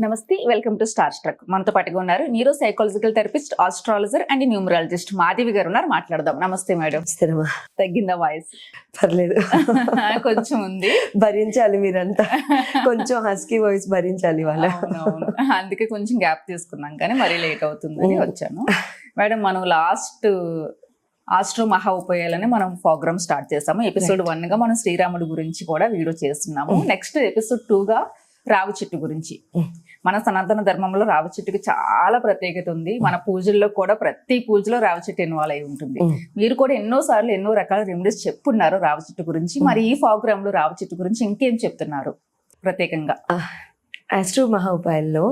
నమస్తే welcome to star struck. మనతో పాటుగా ఉన్నారు neuro psychological therapist astrologer and numerologist Madhavi గారు ఉన్నారు. మాట్లాడదాం. నమస్తే మేడం. తగ్గిందా వాయిస్? పర్లేదు. కొంచెం ఉంది. భరించాలి మీరంతా. కొంచెం హస్కీ వాయిస్ భరించాలి వాళ్ళ. అందుకే కొంచెం గ్యాప్ తీసుకున్నాం కానీ మరీ లేట్ అవుతుందని. వచ్చాను. మేడం మనం లాస్ట్ ఆస్ట్రో మహా ఉపయాలని మనం ప్రోగ్రామ్ స్టార్ట్ చేసాము. ఎపిసోడ్ వన్గా మనం శ్రీరాముడి గురించి కూడా వీడియో చేస్తున్నాము. నెక్స్ట్ ఎపిసోడ్ టూ గా రావి చెట్టు గురించి. మన సనాతన ధర్మంలో రావి చెట్టుకి చాలా ప్రత్యేకత ఉంది. మన పూజల్లో కూడా ప్రతి పూజలో రావి చెట్టు ఇన్వాల్వ్ అయి ఉంటుంది. మీరు కూడా ఎన్నో సార్లు ఎన్నో రకాల రెమెడీస్ చెప్పున్నారు రావి చెట్టు గురించి. మరి ఈ ప్రోగ్రామ్లో రావి చెట్టు గురించి ఇంకేం చెప్తున్నారు ప్రత్యేకంగా? ఆస్ట్రో మహా ఉపాయాల్లో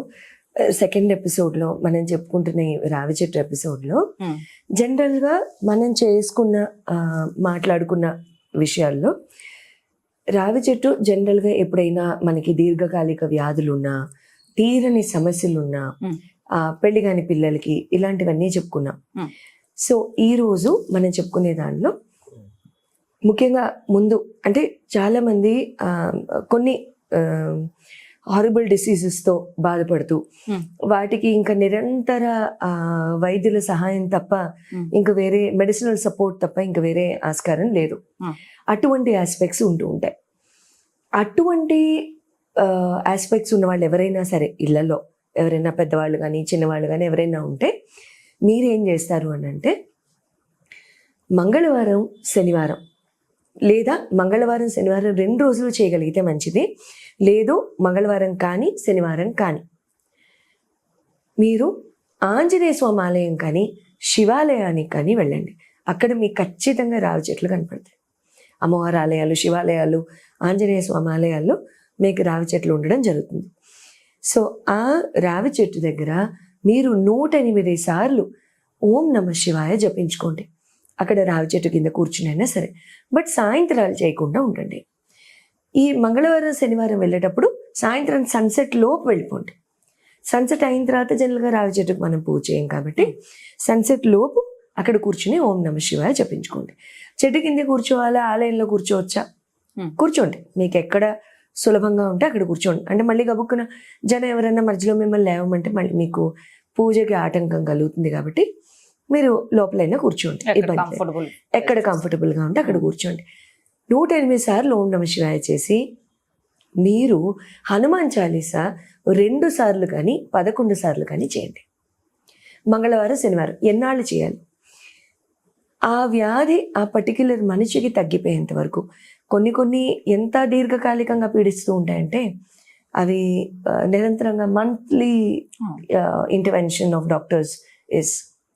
సెకండ్ ఎపిసోడ్లో మనం చెప్పుకుంటున్న రావి చెట్టు ఎపిసోడ్లో. జనరల్గా మనం చేసుకున్న మాట్లాడుకున్న విషయాల్లో రావి చెట్టు జనరల్గా ఎప్పుడైనా మనకి దీర్ఘకాలిక వ్యాధులున్నా తీరని సమస్యలున్నా. ఆ, పెళ్ళి కాని పిల్లలకి ఇలాంటివన్నీ చెప్పుకున్నాం. సో ఈరోజు మనం చెప్పుకునే దానిలో ముఖ్యంగా ముందు అంటే చాలామంది ఆ, కొన్ని హారబుల్ డిసీజెస్తో బాధపడుతూ. వాటికి ఇంకా నిరంతర వైద్యుల సహాయం తప్ప. ఇంకా వేరే మెడిసినల్ సపోర్ట్ తప్ప ఇంకా వేరే ఆస్కారం లేదు. అటువంటి ఆస్పెక్ట్స్ ఉంటూ ఉంటాయి అటువంటి ఆస్పెక్ట్స్ ఉన్న వాళ్ళు ఎవరైనా సరే ఇళ్ళలో ఎవరైనా పెద్దవాళ్ళు కానీ చిన్నవాళ్ళు కానీ ఎవరైనా ఉంటే మీరేం చేస్తారు అని అంటే మంగళవారం శనివారం లేదా మంగళవారం శనివారం రెండు రోజులు చేయగలిగితే మంచిది. లేదు మంగళవారం కానీ శనివారం కానీ. మీరు ఆంజనేయ స్వామి ఆలయం కానీ శివాలయానికి కానీ వెళ్ళండి. అక్కడ మీకు ఖచ్చితంగా రావి చెట్లు కనపడతాయి. అమ్మవారి ఆలయాలు శివాలయాలు ఆంజనేయ స్వామి ఆలయాల్లో మీకు రావి చెట్లు ఉండడం జరుగుతుంది. సో ఆ రావి చెట్టు దగ్గర మీరు నూట ఎనిమిది సార్లు ఓం నమ శివాయ జపించుకోండి. అక్కడ రావి చెట్టు కింద కూర్చునైనా సరే. బట్ సాయంత్రాలు చేయకుండా ఉండండి. ఈ మంగళవారం శనివారం వెళ్ళేటప్పుడు సాయంత్రం సన్సెట్ లోపు వెళ్ళిపోండి. సన్సెట్ అయిన తర్వాత జనరల్గా రావి చెట్టుకు మనం పూజ చేయం కాబట్టి సన్సెట్ లోపు అక్కడ కూర్చుని ఓం నమ శివాయ జపించుకోండి. చెట్టు కింద కూర్చోవాలా? ఆలయంలో కూర్చోవచ్చా. కూర్చోండి. మీకు ఎక్కడ సులభంగా ఉంటే అక్కడ కూర్చోండి. అంటే మళ్ళీ గబుక్కున జనం ఎవరైనా మధ్యలో మిమ్మల్ని లేవమంటే మళ్ళీ మీకు పూజకి ఆటంకం కలుగుతుంది కాబట్టి మీరు లోపలైనా కూర్చోండి. ఇబ్బంది ఎక్కడ కంఫర్టబుల్గా ఉంటే అక్కడ కూర్చోండి. నూట ఎనిమిది సార్లు ఓం నమ శివాయ చేసి మీరు హనుమాన్ చాలీసా రెండు సార్లు కానీ పదకొండు సార్లు కానీ చేయండి. మంగళవారం శనివారం ఎన్నాళ్ళు చేయాలి? ఆ వ్యాధి ఆ పర్టిక్యులర్ మనిషికి తగ్గిపోయేంత వరకు కొన్ని కొన్ని ఎంత దీర్ఘకాలికంగా పీడిస్తూ ఉంటాయంటే అవి నిరంతరంగా monthly intervention of doctors is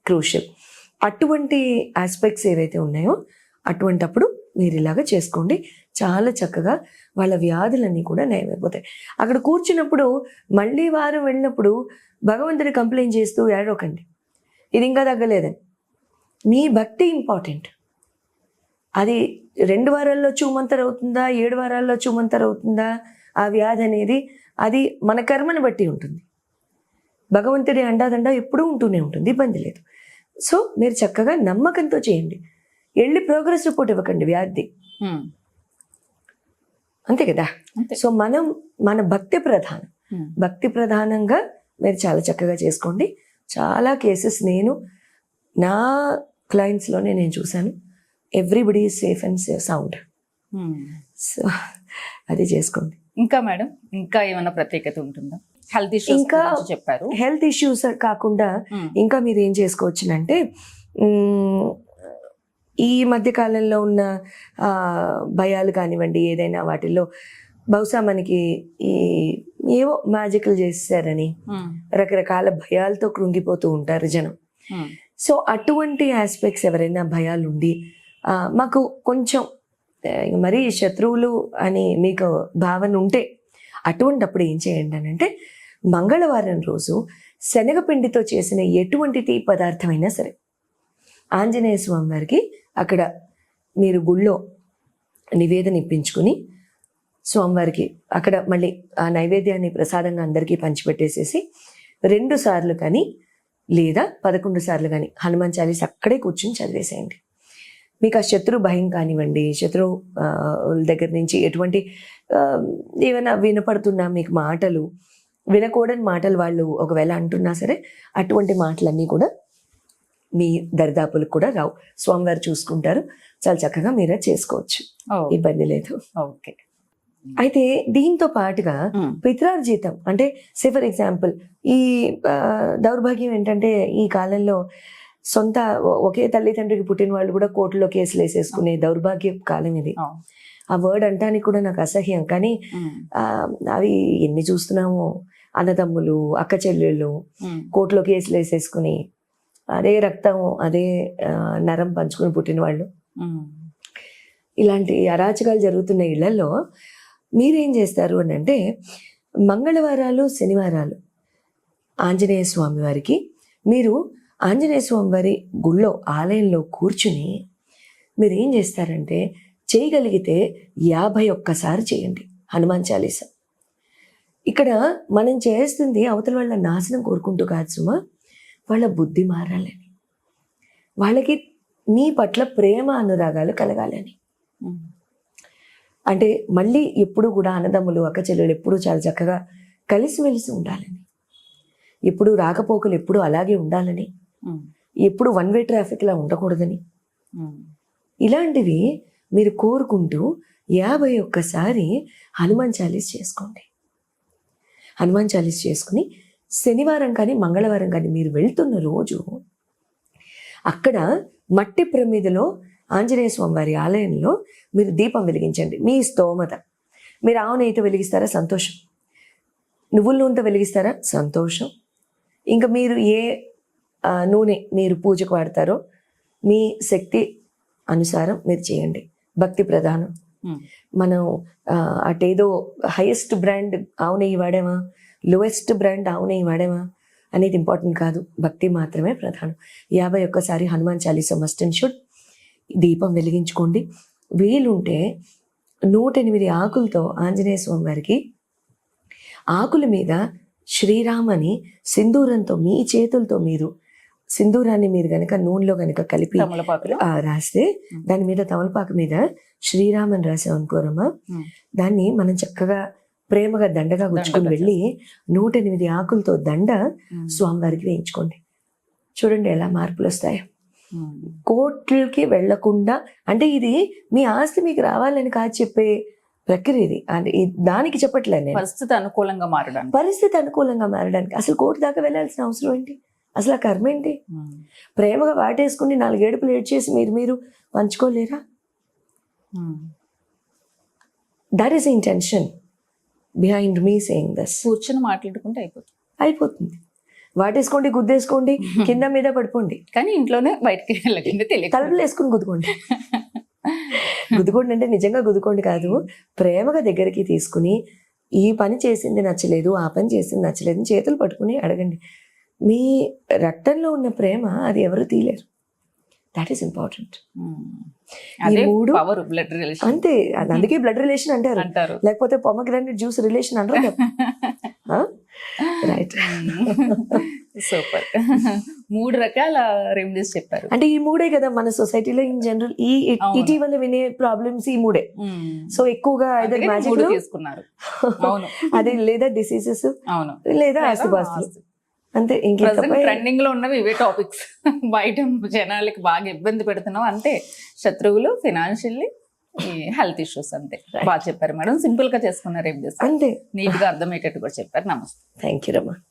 crucial అటువంటి ఆస్పెక్ట్స్ ఏవైతే ఉన్నాయో అటువంటప్పుడు మీరు ఇలాగ చేసుకోండి. చాలా చక్కగా వాళ్ళ వ్యాధులన్నీ కూడా నయమైపోతాయి. అక్కడ కూర్చున్నప్పుడు మళ్ళీ వారం వెళ్ళినప్పుడు భగవంతుడి కంప్లైంట్ చేస్తూ ఏడవకండి. ఇది ఇంకా తగ్గలేదని మీ భక్తి ఇంపార్టెంట్ అది రెండు వారాల్లో చూమంతర్ అవుతుందా? ఏడు వారాల్లో చూమంతర్ అవుతుందా? ఆ వ్యాధి అనేది అది మన కర్మని బట్టి ఉంటుంది. భగవంతుడి అండాదండ ఎప్పుడూ ఉంటూనే ఉంటుంది ఇబ్బంది లేదు. సో మీరు చక్కగా నమ్మకంతో చేయండి. వెళ్ళి ప్రోగ్రెస్ రిపోర్ట్ ఇవ్వకండి వ్యాధి అంతే కదా. సో మనం మన భక్తి ప్రధానం. భక్తి ప్రధానంగా మీరు చాలా చక్కగా చేసుకోండి. చాలా కేసెస్ నేను నా క్లయింట్స్లోనే నేను చూశాను. Everybody safe and safe sound so అది చేసుకోండి ఇంకా మేడం ఇంకా ఏమైనా ప్రత్యేకత ఉంటుందా హెల్త్ ఇష్యూస్ ఇంకా- చెప్పారు హెల్త్ ఇష్యూస్ కాకుండా Hmm. ఇంకా మీరు ఏం చేసుకోవచ్చునంటే ఈ మధ్య కాలంలో ఉన్న భయాలు కానివ్వండి ఏదైనా వాటిల్లో బహుశా మనకి ఈ ఏవో మ్యాజికల్ చేశారని Hmm. రకరకాల భయాలతో కృంగిపోతూ ఉంటారు జనం Hmm. సో అటువంటి ఆస్పెక్ట్స్ ఎవరైనా భయాలు ఉండి మాకు కొంచెం ఆ, మరీ శత్రువులు అని మీకు భావన ఉంటే అటువంటప్పుడు ఏం చేయండి అని అంటే మంగళవారం రోజు శనగపిండితో చేసిన ఎటువంటి టీ పదార్థమైనా సరే ఆంజనేయ స్వామి వారికి అక్కడ మీరు గుళ్ళో నివేదన ఇప్పించుకుని స్వామివారికి అక్కడ మళ్ళీ ఆ నైవేద్యాన్ని ప్రసాదంగా అందరికీ పంచిపెట్టేసేసి రెండు సార్లు కానీ లేదా పదకొండు సార్లు కానీ హనుమాన్ చాలీస్ అక్కడే కూర్చుని చదివేసేయండి. మీకు ఆ శత్రు భయం కానివ్వండి శత్రు దగ్గర నుంచి ఎటువంటి ఏమైనా వినపడుతున్నా మీకు మాటలు వినకూడని మాటలు వాళ్ళు ఒకవేళ అంటున్నా సరే అటువంటి మాటలన్నీ కూడా మీ దరిదాపులకు కూడా రావు. స్వామివారు చూసుకుంటారు. చాలా చక్కగా మీరే చేసుకోవచ్చు. ఇబ్బంది లేదు. ఓకే. అయితే దీంతో పాటుగా పిత్రార్జితం అంటే సే ఫర్ ఎగ్జాంపుల్ ఈ దౌర్భాగ్యం ఏంటంటే ఈ కాలంలో సొంత ఒకే తల్లిదండ్రికి పుట్టిన వాళ్ళు కూడా కోర్టులో కేసులు వేసేసుకునే దౌర్భాగ్య కాలం ఇది. ఆ వర్డ్ అంటానికి కూడా నాకు అసహ్యం. కానీ అవి ఎన్ని చూస్తున్నాము అన్నదమ్ములు అక్క చెల్లెళ్ళు కోర్టులో కేసులు వేసేసుకుని అదే రక్తం అదే నరం పంచుకుని పుట్టిన వాళ్ళు. ఇలాంటి అరాచకాలు జరుగుతున్న ఇళ్ళలో మీరేం చేస్తారు అని అంటే మంగళవారాలు శనివారాలు ఆంజనేయ స్వామి వారికి మీరు ఆంజనేయ స్వామి వారి గుళ్ళో ఆలయంలో కూర్చుని మీరు ఏం చేస్తారంటే చేయగలిగితే యాభై ఒక్కసారి చేయండి హనుమాన్ చాలీస. ఇక్కడ మనం చేస్తుంది అవతల వాళ్ళ నాశనం కోరుకుంటూ కాదు సుమా వాళ్ళ బుద్ధి మారాలని. వాళ్ళకి మీ పట్ల ప్రేమ అనురాగాలు కలగాలని. అంటే మళ్ళీ ఎప్పుడు కూడా అన్నదమ్ములు అక్క చెల్లెలు ఎప్పుడు చాలా చక్కగా కలిసిమెలిసి ఉండాలని. ఎప్పుడు రాకపోకలు ఎప్పుడు అలాగే ఉండాలని. ఎప్పుడు వన్ వే ట్రాఫిక్లా ఉండకూడదని. ఉమ్, ఇలాంటివి మీరు కోరుకుంటూ యాభై ఒక్కసారి హనుమాన్ చాలీస్ చేసుకోండి. హనుమాన్ చాలీస్ చేసుకుని శనివారం కానీ మంగళవారం కానీ మీరు వెళ్తున్న రోజు అక్కడ మట్టి ప్రమిదలో ఆంజనేయ స్వామి వారి ఆలయంలో మీరు దీపం వెలిగించండి. మీ స్తోమత. మీరు ఆవు నెయ్యితో వెలిగిస్తారా? సంతోషం. నువ్వుల నూనెతో వెలిగిస్తారా? సంతోషం. ఇంకా మీరు ఏ నూనె మీరు పూజకు వాడతారో మీ శక్తి అనుసారం మీరు చేయండి. భక్తి ప్రధానం. ఉమ్, మనం అటేదో హైయెస్ట్ బ్రాండ్ ఆవు నెయ్యి వాడామా? లోయెస్ట్ బ్రాండ్ ఆవు నెయ్యి వాడామా? అనేది ఇంపార్టెంట్ కాదు. భక్తి మాత్రమే ప్రధానం. యాభై ఒక్కసారి Hanuman Chalisa must and should దీపం వెలిగించుకోండి. వీలుంటే నూట ఎనిమిది ఆకులతో ఆంజనేయ స్వామి వారికి ఆకుల మీద శ్రీరామని సింధూరంతో మీ చేతులతో మీరు సింధూరాన్ని మీరు గనక నూనెలో గనక కలిపి రాస్తే. దాని మీద తమలపాకు మీద శ్రీరామన్ రాసాం అనుకోరమ్మా. దాన్ని మనం చక్కగా ప్రేమగా దండగా గుచ్చుకుని వెళ్ళి నూట ఎనిమిది ఆకులతో దండ స్వామివారికి వేయించుకోండి. చూడండి ఎలా మార్పులు వస్తాయి. ఉమ్, కోర్టులకి వెళ్ళకుండా అంటే ఇది మీ ఆస్తి మీకు రావాలని కాదు చెప్పే ప్రక్రియ ఇది. దానికి చెప్పట్లేదు పరిస్థితి అనుకూలంగా మారడానికి. పరిస్థితి అనుకూలంగా మారడానికి. అసలు కోర్టు దాకా వెళ్ళాల్సిన అవసరం ఏంటి? అసలు ఆ కర్మ ఏంటి? ప్రేమగా వాటేసుకుని నాలుగేడుపులు ఏడ్చేసి మీరు మీరు పంచుకోలేరా. That is intention behind me saying this కూర్చొని మాట్లాడుకుంటే అయిపోతుంది. అయిపోతుంది. వాటేసుకోండి గుద్దేసుకోండి కింద మీద పడిపోండి. కానీ ఇంట్లోనే బయటికి వెళ్ళకండి తెలియదు తలుపులు వేసుకుని గుద్దుకోండి. గుద్దుకోండి అంటే నిజంగా గుద్దుకోండి కాదు. ప్రేమగా దగ్గరికి తీసుకుని ఈ పని చేసింది నచ్చలేదు ఆ పని చేసింది నచ్చలేదు అని చేతులు పట్టుకుని అడగండి. మీ రక్తంలో ఉన్న ప్రేమ అది ఎవరు తీలేరు దట్ ఈస్ ఇంపార్టెంట్ అదే మూడు- పవర్ బ్లడ్ రిలేషన్ అంతే అది అందుకే బ్లడ్ రిలేషన్ అంటారు. అంటారు. లేకపోతే పొమగ్రానైట్ జ్యూస్ రిలేషన్ అంటారు రైట్ సూపర్. మూడు రకాల రెమెడీస్ చెప్పారు. అంటే ఈ మూడే కదా మన సొసైటీలో ఇన్ జనరల్ ఈ. ఇటీవల వినే ప్రాబ్లమ్స్ ఈ మూడే. సో ఎక్కువగా మ్యాజిక్ తీసుకున్నారు. అదే లేదా డిసీజెస్ అవును. లేదా ఆస్తిపాస్తులు. అంతే ట్రెండింగ్లో ఉన్నవి ఇవే టాపిక్స్. బయట జనాలకి బాగా ఇబ్బంది పెడుతున్నాం అంతే. శత్రువులు ఫినాన్షియల్లీ హెల్త్ ఇష్యూస్ అంతే. బాగా చెప్పారు మేడం. సింపుల్గా చేసుకున్నారు ఏం చేస్తారు? అంతే. నీట్గా అర్థమయ్యేటట్టు కూడా చెప్పారు. నమస్తే. థ్యాంక్ యూ రమ్మా